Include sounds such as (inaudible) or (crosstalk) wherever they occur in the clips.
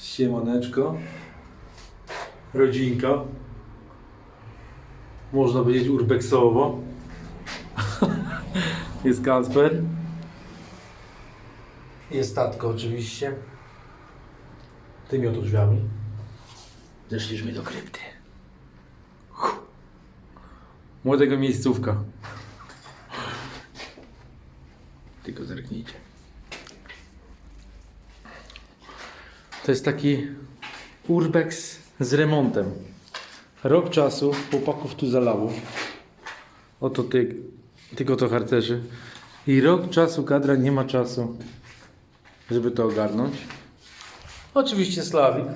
Siemaneczko. Rodzinka. Można powiedzieć urbexowo. (laughs) Jest Kacper. Jest tatko oczywiście. Tymi oto drzwiami. Zeszliśmy do krypty. Huh. Młodego miejscówka. Tylko zerknijcie. To jest taki urbex z remontem. Rok czasu chłopaków tu zalało. Oto ty, tylko to harcerzy. I rok czasu kadra nie ma czasu, żeby to ogarnąć. Oczywiście Slawik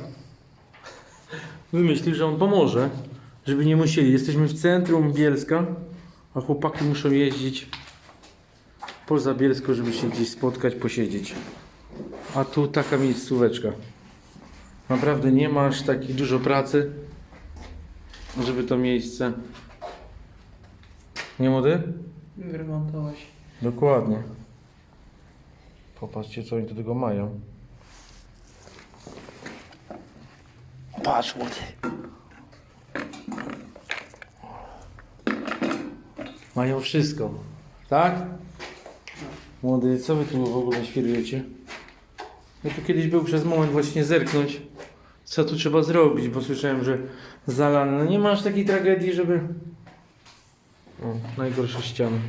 wymyślił, że on pomoże, żeby nie musieli. Jesteśmy w centrum Bielska, a chłopaki muszą jeździć poza Bielsko, żeby się gdzieś spotkać, posiedzieć. A tu taka miejscóweczka. Naprawdę nie masz takich dużo pracy, żeby to miejsce. Nie młody? Wyremontować. Dokładnie. Popatrzcie, co oni do tego mają. Patrz, młody. Mają wszystko. Tak? Młody, co wy tu w ogóle świrujecie? Ja tu kiedyś był przez moment właśnie zerknąć, co tu trzeba zrobić, bo słyszałem, że zalane. No nie masz takiej tragedii, żeby... O, najgorsze ściany.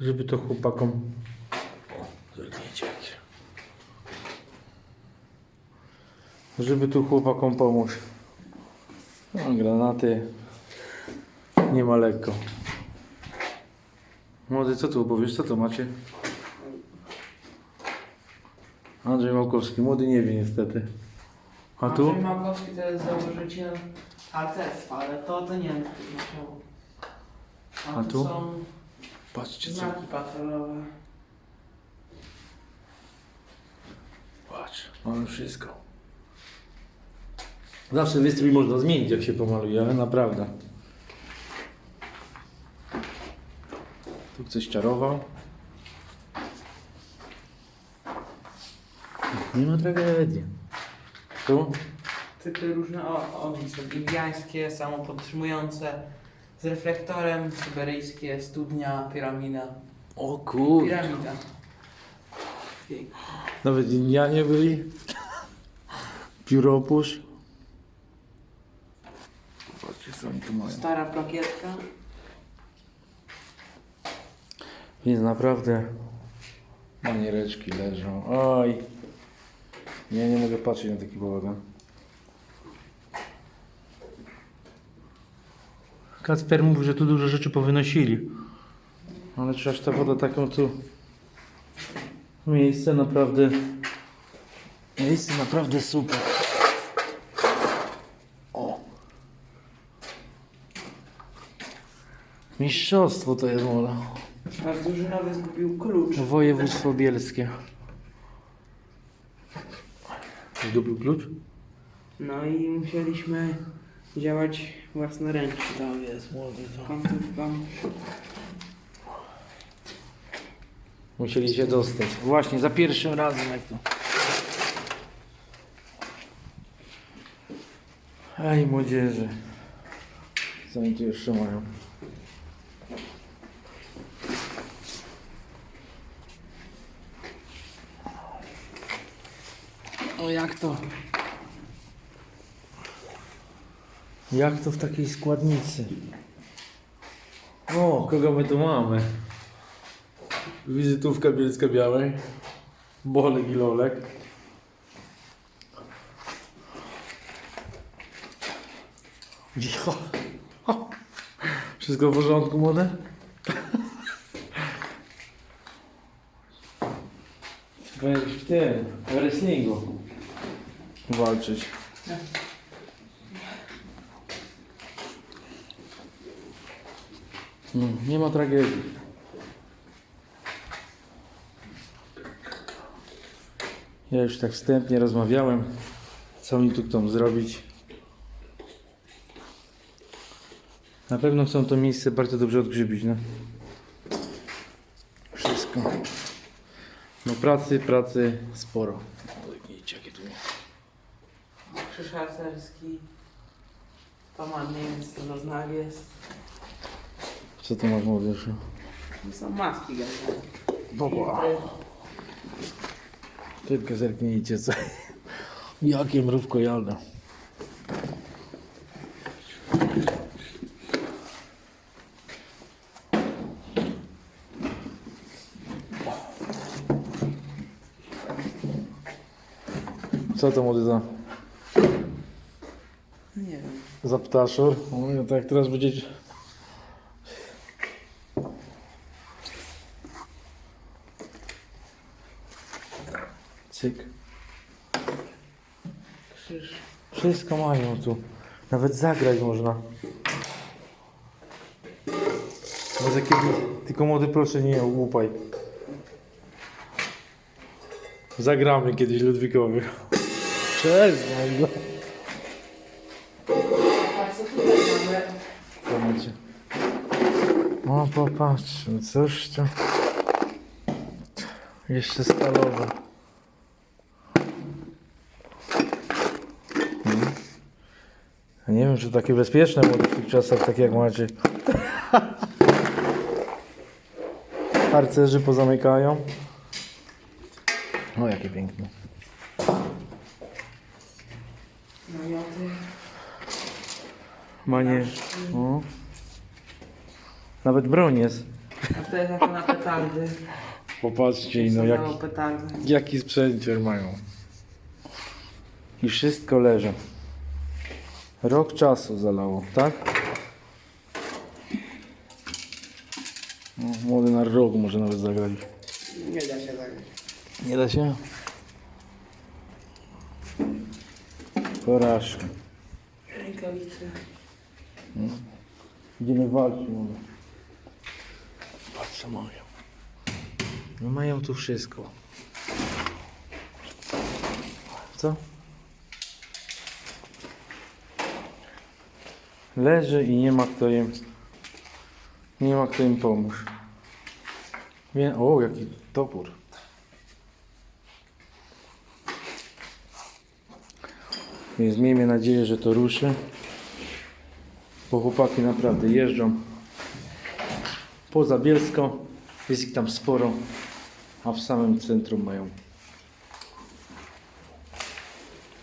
Żeby to chłopakom... O, zerknijcie. Żeby tu chłopakom pomóc. No, granaty. Nie ma lekko. Młody, co tu opowiesz? Co to macie? Andrzej Małkowski. Młody nie wie niestety. A tu? Andrzej Małkowski to jest założyciel harcerstwa, ale to, to nie wiem, co to A tu? są Patrzcie co. znaki patrolowe. Patrz, mamy wszystko. Zawsze wystrój można zmienić, jak się pomaluje, ale naprawdę. Tu ktoś czarował. Nie ma tragedii. Tu? Typy różne o- ogni są indiańskie, samopodtrzymujące, z reflektorem, syberyjskie, studnia, piramida. O kur... Piramida. Pięknie. Nawet Indianie byli. Pióropusz. Zobaczcie co oni tu mają. Stara plakietka. Więc naprawdę maniereczki leżą. Oj. Ja nie mogę patrzeć na taki bałagan. Kacper mówi, że tu dużo rzeczy powynosili. Ale przecież ta woda taką tu... Miejsce naprawdę... Miejsce naprawdę super. O. Mistrzostwo to jest woda. Nasz drużynowy zgubił klucz. Województwo bielskie. Zdobył klucz? No i musieliśmy działać własnoręcznie. Tam jest młody. To. Końcówką. Musieli się dostać. Właśnie, za pierwszym razem jak to. Ej, młodzieży. Co oni tu jeszcze mają? O jak to? Jak to w takiej składnicy? O, kogo my tu mamy? Wizytówka Bielska Białej. Bolek i Lolek. Cicho. Wszystko w porządku, młode? Będziesz w tym, w wrestlingu walczyć. No, nie ma tragedii. Ja już tak wstępnie rozmawiałem, co oni tu chcą zrobić. Na pewno chcą to miejsce bardzo dobrze odgrzybić, no. Wszystko. No pracy, pracy sporo. O, Widzicie, jakie tu Krzyż harcerski. Toman Niemiec, to znak jest. Co tu masz młodzież? To są maski generalnie. Boba. Tylko zerknijcie co. Jakie mrówko jada. Co to młody za, Nie wiem. za ptaszur? Ja tak teraz będziecie... Cyk. Krzyż. Wszystko mają tu. Nawet zagrać można. Może kiedyś, tylko młody proszę nie łupaj. Zagramy kiedyś Ludwikowi. Cześć, no. O, popatrz, coś to... Jeszcze stalowe. Hmm. Nie wiem, czy takie bezpieczne w tych czasach, tak jak macie. (laughs) Harcerzy pozamykają. O, jakie piękne. Manie. O. Nawet broń jest. A to jest jako na petardy. Popatrzcie, no Są jaki, małe petardy. jaki sprzęcier mają. I wszystko leży. Rok czasu zalało, tak? No, młody na rok może nawet zagrać. Nie da się zagrać. Nie da się? Porażka. Rękawice. Idziemy walczyć, mówię. Co mają. No mają tu wszystko. Co? Leży i nie ma kto im nie ma kto im pomóc. Wie, o, jaki topór. Więc miejmy nadzieję, że to ruszy. Bo chłopaki naprawdę jeżdżą poza Bielsko. Jest ich tam sporo, a w samym centrum mają.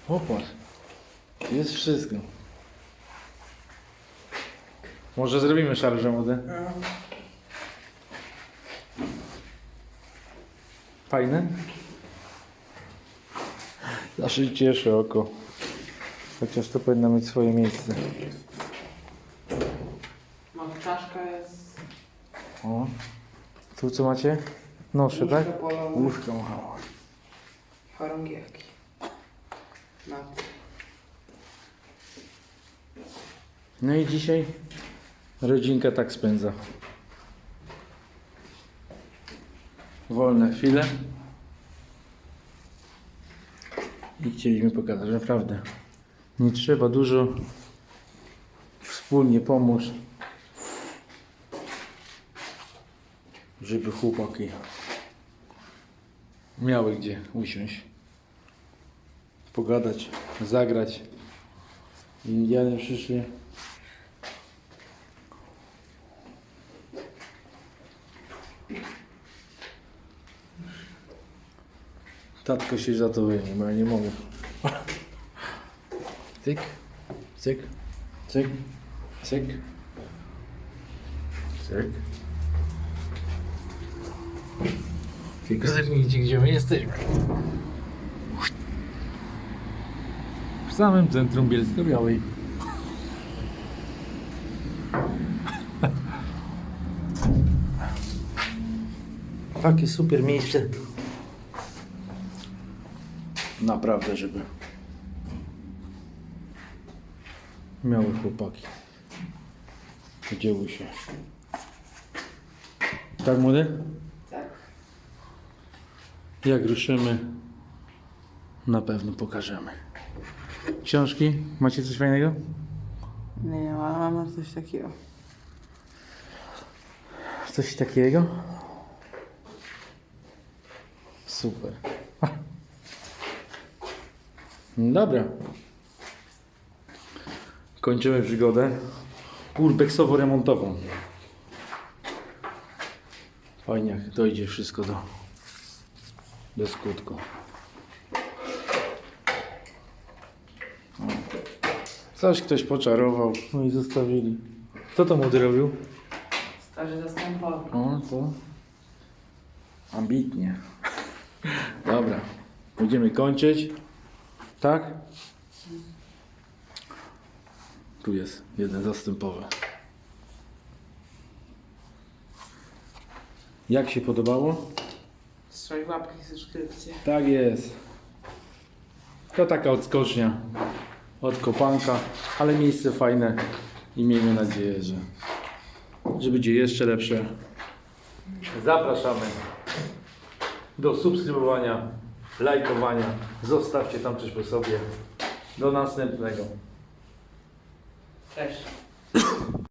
Popatrz, jest wszystko. Może zrobimy szarżę młode? Fajne? Zawsze cieszy oko. Chociaż to powinno mieć swoje miejsce. Mam czaszka jest. O. Tu co macie? Nosze, tak? Łóżko polowe. Chorągiewki. No. No i dzisiaj rodzinka tak spędza. Wolne chwile. I chcieliśmy pokazać, że naprawdę nie trzeba dużo. Wspólnie pomóż. Żeby chłopaki miały gdzie usiąść. Pogadać, zagrać. Indianie przyszli. Tatko się za to wyjmie, bo ja nie mogę. Cyk, cyk, cyk, cyk, cyk. Tylko zerknijcie, gdzie my jesteśmy. W samym centrum Bielsko-Białej. Takie super miejsce. Naprawdę, żeby miały chłopaki. Dzieły się. Tak, młody? Jak ruszymy, na pewno pokażemy. Książki? Macie coś fajnego? Nie ale mamy coś takiego. Coś takiego? Super. (laughs) Dobra. Kończymy przygodę urbexowo-remontową. Fajnie, jak dojdzie wszystko do, do skutku. O. Coś ktoś poczarował, no i zostawili. Kto to młody robił? Starzy zastępowy. O, to ambitnie. Dobra, będziemy kończyć. Tak? Tu jest jeden zastępowy. Jak się podobało? Strzelaj łapki i subskrypcje. Tak jest. To taka odskocznia od kopanka, ale miejsce fajne i miejmy nadzieję, że, że będzie jeszcze lepsze. Zapraszamy do subskrybowania, lajkowania. Zostawcie tam coś po sobie. Do następnego. Cześć.